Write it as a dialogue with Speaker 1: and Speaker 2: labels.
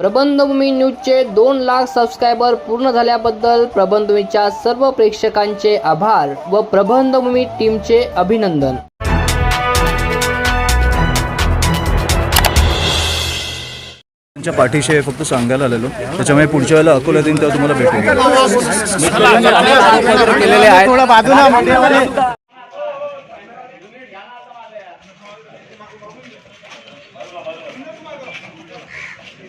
Speaker 1: प्रबंधभूमी न्यूजचे दोन लाख सबस्क्रायबर पूर्ण झाल्याबद्दल प्रबंधभूमीच्या सर्व प्रेक्षकांचे आभार व प्रबंधभूमी टीमचे अभिनंदन
Speaker 2: त्यांच्या पाठीशी फक्त सांगायला आलेलो त्याच्यामुळे पुढच्या वेळेला अकोला दिन तेव्हा तुम्हाला भेटेल